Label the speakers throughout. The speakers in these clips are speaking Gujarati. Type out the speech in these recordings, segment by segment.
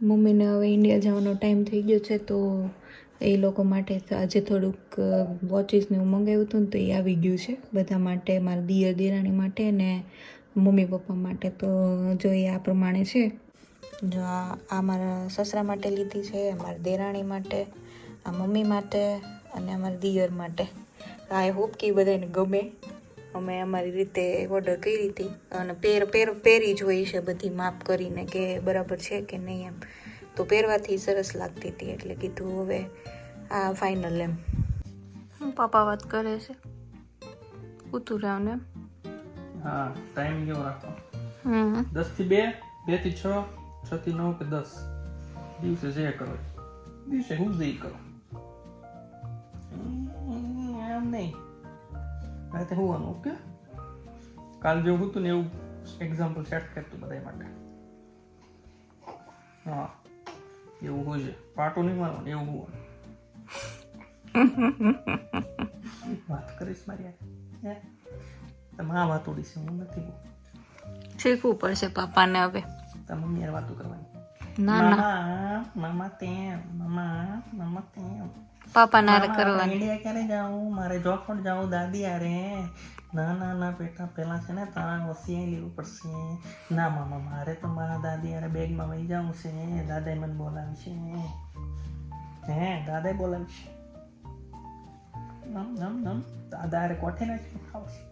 Speaker 1: મમ્મીને હવે ઇન્ડિયા જવાનો ટાઈમ થઈ ગયો છે, તો એ લોકો માટે આજે થોડુંક વોચીસને એવું મંગાવ્યું હતું ને, તો એ આવી ગયું છે. બધા માટે, મારા દિયર દિરાણી માટે ને મમ્મી પપ્પા માટે. તો જો એ આ પ્રમાણે છે. જો આ મારા સસરા માટે લીધી છે મારા દેરાણી માટે, આ મમ્મી માટે અને અમારા દિયર માટે. આઈ હોપ કે બધાને ગમે. અમે અમારી રીતે ઓર્ડર કરી હતી. અને પેર પેર પહેરી જ હોય છે બધી માપ કરીને કે બરાબર છે કે નહીં એમ. તો પહેરવાથી સરસ લાગતી હતી એટલે કીધું હવે આ ફાઇનલ એમ. પાપા વાત કરે છે? કુતુરાવને ને
Speaker 2: હા ટાઈમ કેવો રાખો?
Speaker 1: હમ.
Speaker 2: દસથી બે બેથી છ છ થી નવ કે દસ? દિવસે જે કરો. દિવસે હું જ કરો. એમ નહીં. રાતે હોવાનું ઓકે? કાલ જેવું હતું ને એવું એક્ઝામ્પલ સેટ કરતું બધા માટે. હા એવું હોય છે. પાટો નહીં મારવાનું એવું હોવાનું વાત કરીશ મારી તમે આ વાત ઉડીશ છે હું નથી.
Speaker 1: શીખવું પડશે પાપાને હવે.
Speaker 2: તમે મમ્મી વાતો કરવાની.
Speaker 1: ના ના
Speaker 2: મામા તેમ મામા મામા તેમ
Speaker 1: પાપા
Speaker 2: ના
Speaker 1: કરવાની
Speaker 2: ઇન્ડિયા ક્યારે જાઉં મારે જોખડ જાઉં દાદી આરે ના ના ના બેટા પેલા છે ને તારા ઓસિયાઈ લેવું પડશે ના મામા મારે તો મારા દાદી આરે બેગમાં વહી જાઉં છે દાદાએ મને બોલાવી છે હે દાદાએ બોલાવી છે નમ નમ નમ દાદા હારે કોઠે નાખીને ખાવશે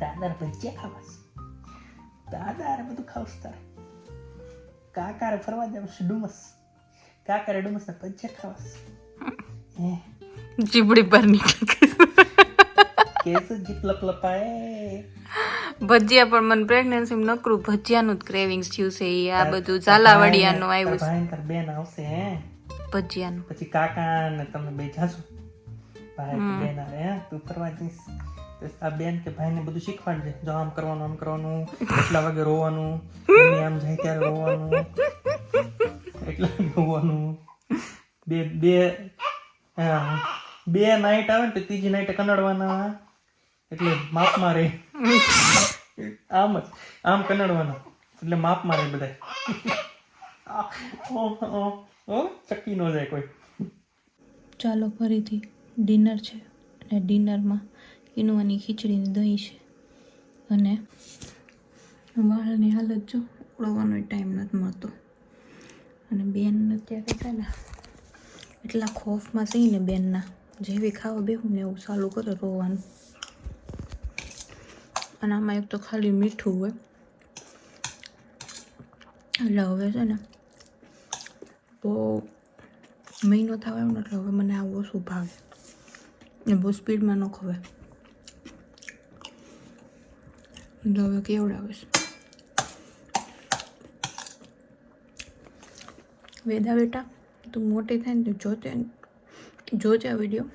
Speaker 2: દાદા ભજીયા ખાવાશે દાદા હારે બધું ખાવશે તારે કાકારે ફરવા જાવ છે ડુમસ કાકારે ડુમસ ના ભજીયા ખાવાશે હે
Speaker 1: જીબડી પર નીકળી
Speaker 2: કેસ જીપ લપલપાય
Speaker 1: ભજીયા પણ મને પ્રેગ્નન્સી નકરું ભજીયાનું જ ક્રેવિંગ્સ થયું છે એ આ બધું ઝાલાવાડિયાનું આવ્યું છે
Speaker 2: ભયંકર બેન આવશે હે
Speaker 1: ભજીયાનું
Speaker 2: પછી કાકા ને તમે બે જાશો ભાઈ બેન આવે તું ફરવા જઈશ આ બેન કે ભાઈને બધું શીખવાડજે જો આમ કરવાનું આમ કરવાનું, એટલા વાગે રોવાનું મમ્મી આમ જાય ત્યારે રોવાનું, એટલા રોવાનું. બે બે, હા. બે નાઈટ આવે ને તો ત્રીજી નાઈટ કનડવાના. એટલે માપ મારે. આમ જ, આમ કનડવાના. એટલે માપ મારે બધા ઓ ચક્કી ન જાય કોઈ.
Speaker 1: ચાલો ફરીથી ડિનર છે. અને ડિનરમાં કિનવાની ખીચડીની દહીં છે. અને વાળની હાલત જો ઉડવાનો ટાઈમ નથી મળતો. અને બેન અત્યારે છે ને એટલા ખોફમાં છે ને બેનના, જેવી ખાવા બેહું ને એવું ચાલુ કરે રોવાનું. અને આમાં એક તો ખાલી મીઠું હોય. એટલે હવે છે ને બહુ મહિનો થવા આવ્યો ને એટલે હવે મને આવું ઓછું ભાવે. ને બહુ સ્પીડમાં ન ખવાય. એટલે હવે કેવડાવે છે વેદા બેટા તું મોટી થાય ને તું જોતે જોજે આ વીડિયો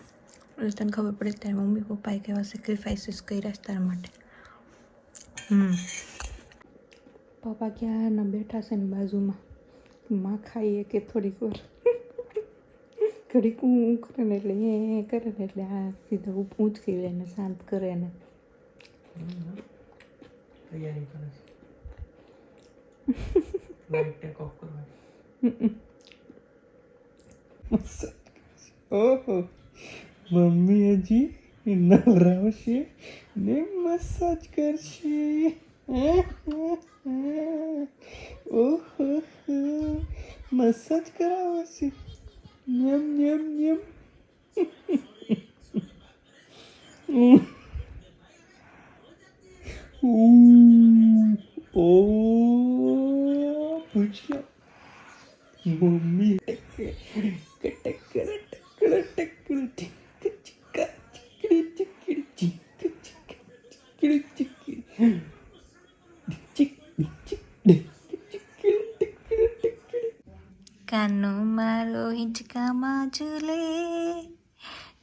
Speaker 1: એટલે તને ખબર પડે તારી મમ્મી પપ્પાએ કેવા સેક્રિફાઈસીસ કર્યા છે તારા માટે હમ પપ્પા ક્યાંના બેઠા છે ને બાજુમાં માં ખાઈએ કે થોડીક વાર ઘડીક હું કરે ને એટલે એ કરે ને એટલે આ સીધા ઊંચકી લે ને શાંત કરે ને
Speaker 2: તૈયારી કરે છે. લાઈટ ટેક ઓફ કરવાની ઓહો. મમ્મી હજી નવરાવશે ને મસાજ કરશે. ઓહો. મસાજ કરાવશે. Yama Yama Yama Oh, puxa. Mami.
Speaker 1: કાનો મારો હિંચકામાં ઝૂલે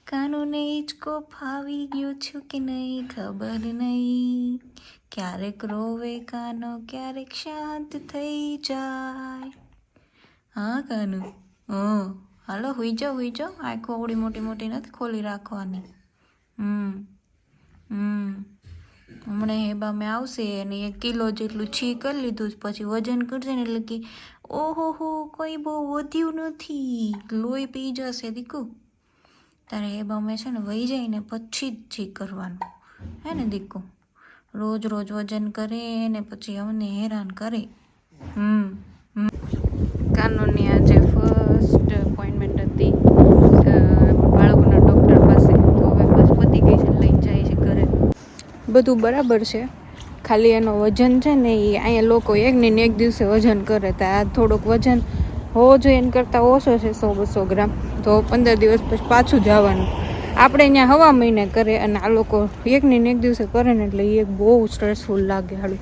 Speaker 1: કાનોને હિંચકો ફાવી ગયો છું કે નહીં ખબર નહીં ક્યારેક રોવે કાનો, ક્યારેક શાંત થઈ જાય. હા, કાનુ? હં. હાલો, હુઈ જાઓ હુઈ જાઓ. આંખો ઓડી મોટી મોટી નથી ખોલી રાખવાની. હમ. હમ. હમણાં હેબા મેં આવશે અને એક કિલો જેટલું છી કરી લીધું. પછી વજન કરશે ને એટલે કે, ઓહો કોઈ બહુ વધ્યું નથી. લોહી પી જશે દીકુ. તારે એ બમે છે ને વહી જાય ને પછી જ છી કરવાનું. હે ને દીકુ? રોજ રોજ વજન કરે ને પછી અમને હેરાન કરે. હમ. કાનૂની આજે ફર્સ્ટ અપોઇન્ટમેન્ટ હતી. બાળકોના ડૉક્ટર પાસે. તો હવે બસ પતી ગઈ છે, લઈને જાય છે ઘરે. બધું બરાબર છે. ખાલી એનો વજન છે ને એ અહીંયા લોકો એક ને એક દિવસે વજન કરે તો. આ થોડોક વજન હોવો જોઈએ એના કરતાં ઓછો છે, સો બસો ગ્રામ. તો પંદર દિવસ પછી પાછું જવાનું. આપણે અહીંયા હવા મહિને કરે અને આ લોકો એક ને એક દિવસે કરે ને એટલે એ બહુ સ્ટ્રેસફુલ લાગે હાલું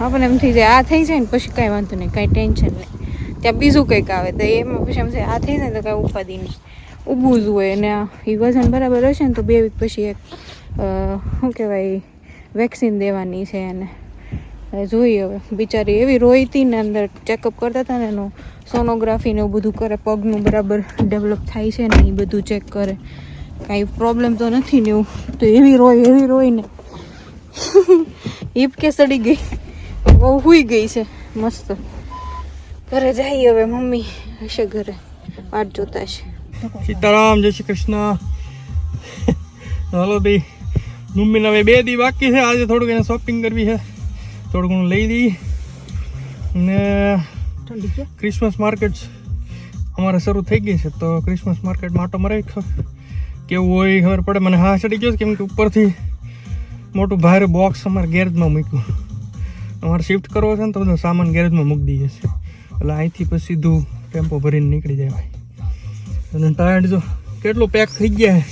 Speaker 1: આપણને એમ થઈ જાય, આ થઈ જાય ને પછી કાંઈ વાંધો નહીં, કાંઈ ટેન્શન નહીં. ત્યાં બીજું કંઈક આવે તો એમાં પછી એમ થાય, આ થઈ જાય તો કાંઈ ઉપાધિ નહીં. ઊભું જ હોય અને એ વજન બરાબર હશે ને તો બે વીક પછી એક શું કહેવાય વેક્સિન દેવાની છે એને. જોઈએ હવે. બિચારી એવી રોઈતી ને અંદર ચેકઅપ કરતા હતા ને એનું સોનોગ્રાફી ને એવું બધું કરે, પગનું બરાબર ડેવલપ થાય છે ને એ બધું ચેક કરે. કાંઈ પ્રોબ્લેમ તો નથી ને એવું. તો એવી રોય એવી રોય ને. હિપ કે સડી ગઈ? બહુ હુઈ ગઈ છે. મસ્ત. ઘરે જઈએ હવે મમ્મી. હશે ઘરે. વાટ જોતા છે.
Speaker 2: સીતારામ, જય શ્રી કૃષ્ણ. હલો ભાઈ. મમ્મીના હવે બે દી બાકી છે. આજે થોડુંક એને શોપિંગ કરવી છે. થોડું ઘણું લઈ દઈએ ને ક્રિસમસ માર્કેટ અમારે શરૂ થઈ ગઈ છે તો ક્રિસમસ માર્કેટમાં આટો મરાવી કેવું હોય ખબર પડે. મને હા ચડી ગયો કેમ કે ઉપરથી મોટું ભારે બોક્સ અમારે ગેરેજમાં મૂક્યું. અમારે શિફ્ટ કરવો છે ને તો બધો સામાન ગેરેજમાં મૂકી દઈએ છે એટલે અહીંથી પછી સીધું ટેમ્પો ભરીને નીકળી જાય ભાઈ. અને ટાયર્ડ જો કેટલું પેક થઈ ગયા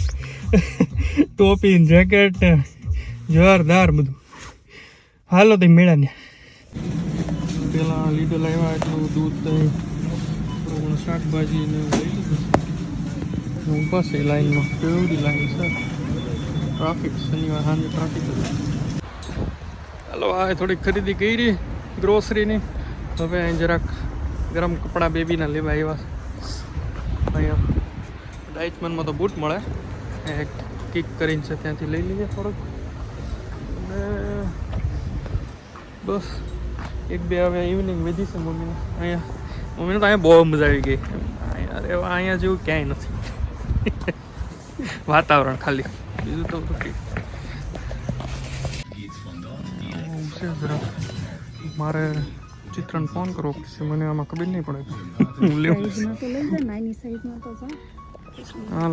Speaker 2: ટોપી જેકેટ ને જોરદાર બધું. હાલો તો મેળા ને. પેલા લીધેલા આવ્યા એટલું દૂધ દહીં શાકભાજી ને લઈ લીધું. હું પાસે લાઈનમાં કેવડી લાઈન છે. ટ્રાફિક શનિવાર સાંજે ટ્રાફિક હાલો, આ થોડીક ખરીદી કરી ગ્રોસરીની હવે અહીં જરાક ગરમ કપડાં બેબીના લેવા આવ્યા છે. અહીંયા ડાઇચમનમાં તો બૂટ મળે. એક કિક કરીને છે, ત્યાંથી લઈ લઈએ થોડુંક. અને બસ એક બે હવે ઇવનિંગ વધી છે મમ્મીને. અહીંયા મમ્મીને તો અહીંયા બહુ મજા આવી ગઈ. અરે અહીંયા જેવું ક્યાંય નથી. વાતાવરણ ખાલી. બીજું તો મારે ચિત્રને ફોન કરવો પડશે મને આમાં ખબર નહીં પડે. હું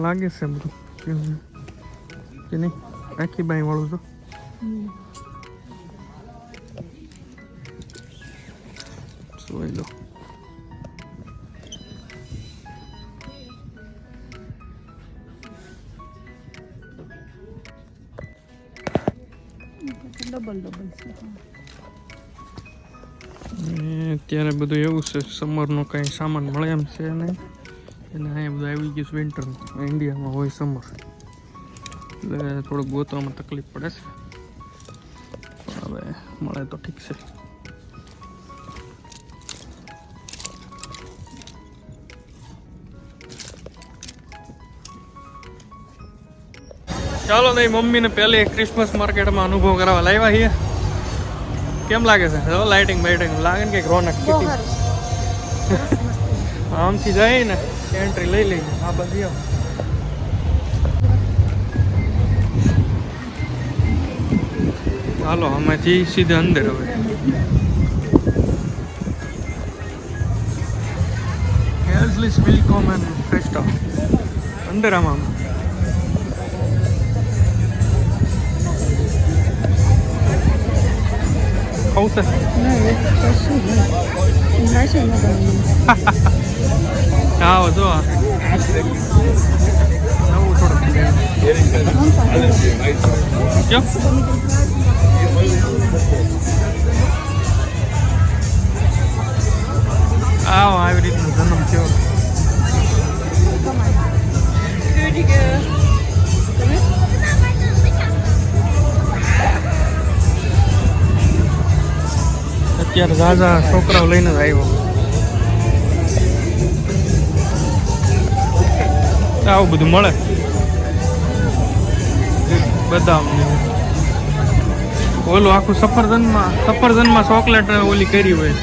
Speaker 2: લાગે છે બધું. કે- કે નહીં? આખી બાઈ વાળું તો લો અત્યારે બધું એવું છે સમરનો કાંઈ સામાન મળે એમ છે નહીં. એને અહીંયા બધું આવી ગયું છે વિન્ટર ઇન્ડિયામાં હોય સમર એટલે થોડુંક ગોતવામાં તકલીફ પડે છે. હવે મળે તો ઠીક છે. ચાલો નહીં મમ્મીને પહેલી ક્રિસમસ માર્કેટમાં અનુભવ કરાવવા લાવ્યા છીએ. કેમ લાગે છે? જો લાઇટિંગ બાઇટિંગ લાગે ને કંઈક રોનક kitty. આમથી જાય ને એન્ટ્રી લઈ લઈએ આ બધી આવો. હાલો આમાંથી સીધા અંદર હવે. હેઝલિસ વિલકોમ એન્ડ ફેસ્ટા અંદર આમાં. આવો જો આ. નવું થોડું કેમ આવો આવી રીતનો જન્મ થયો અત્યારે ઝાઝા છોકરાઓ લઈને જ આવ્યો. આવું બધું મળે? બદામ ઓલું આખું સફરજનમાં સફરજનમાં ચોકલેટ ઓલી કરી હોય.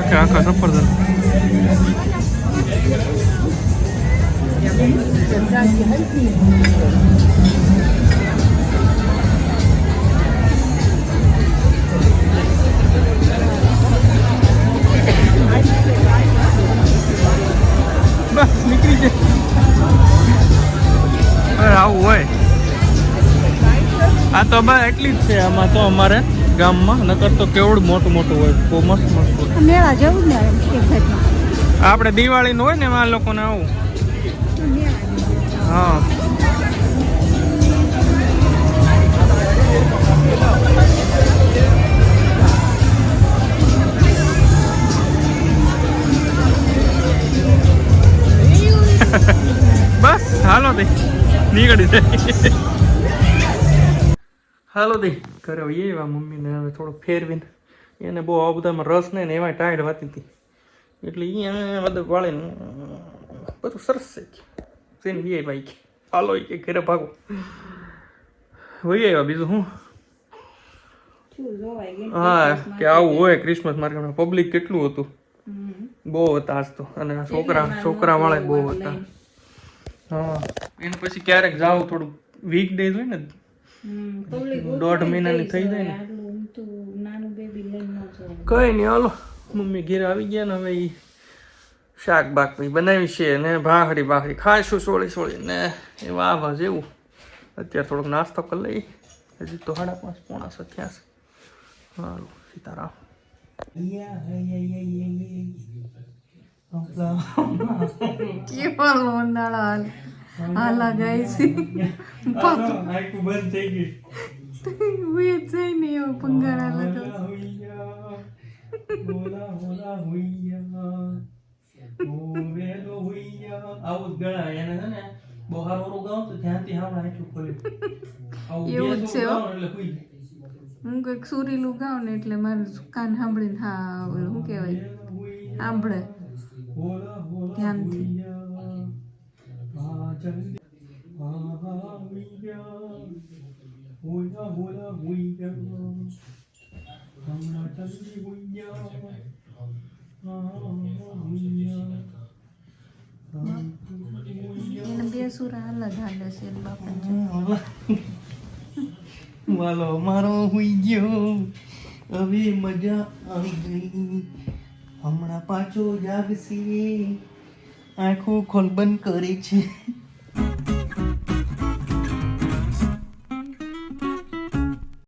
Speaker 2: આખે આખા સફરજન. અરે આવું હોય. આ તો બસ એટલી જ છે આમાં તો અમારે ગામમાં નકર તો કેવડું મોટું મોટું હોય બહુ મસ્ત મસ્ત હોય.
Speaker 3: મેળા જવું ને
Speaker 2: આપણે દિવાળીનું હોય ને એમાં લોકોને આવું. હા. બસ હાલો દે. નીકળી જાય. હાલો દે. ઘરે આવીએ એવા મમ્મીને હવે થોડો ફેરવીને. એને બહુ આ બધામાં રસ નહીં ને એમાં ટાઈડ વાતી હતી. એટલે એ બધું વાળીને બધું સરસ છે તેને વીઆઈ ભાઈ કે હાલો કે ઘરે ભાગો. વહી આવ્યા બીજું શું હા કે આવું હોય ક્રિસમસ માર્કેટમાં પબ્લિક કેટલું હતું? બહુ હતા આજ તો. અને આ છોકરા છોકરા વાળા બહુ હતા. હા. એને પછી ક્યારેક જાવ થોડું વીક ડેઝ હોય ને દોઢ મહિનાની થઈ જાય ને.
Speaker 1: નાનું બેબી લઈને ન જવું
Speaker 2: કઈ નહીં હાલો. મમ્મી ઘેર આવી ગયા ને હવે ઈ શાક બાક પછી બનાવી છે ને ભાખરી ભાખરી ખાઈશું સોળી સોળી ને એ વાહ વાહ જેવું. અત્યારે થોડોક નાસ્તો કરી લઈ. હજી તો સાડા પાંચ પોણા છ થયા છે હાલો સીતારામ
Speaker 1: કેવા લોંડાળા હાલ. હાલ ગાય છે.
Speaker 2: બંધ થઈ ગઈ.
Speaker 1: હુઈ જઈ ને એવો પંગાળા લગાવ
Speaker 2: આવું જ ગણાય. એને છે ને તો ધ્યાનથી
Speaker 1: એવું
Speaker 2: એટલે હુઈ
Speaker 1: હું કંઈક સુરીલું ગાઉં ને એટલે મારું કાન સાંભળીને હા શું કહેવાય? સાંભળે. ધ્યાનથી એને બે સુરા અલગ હાલે છે એના બાપા
Speaker 2: વાલો મારો હુઈ ગયો હવે મજા આવી ગઈ હમણાં પાછો જાગશે. આંખો ખોલબંધ કરી છે.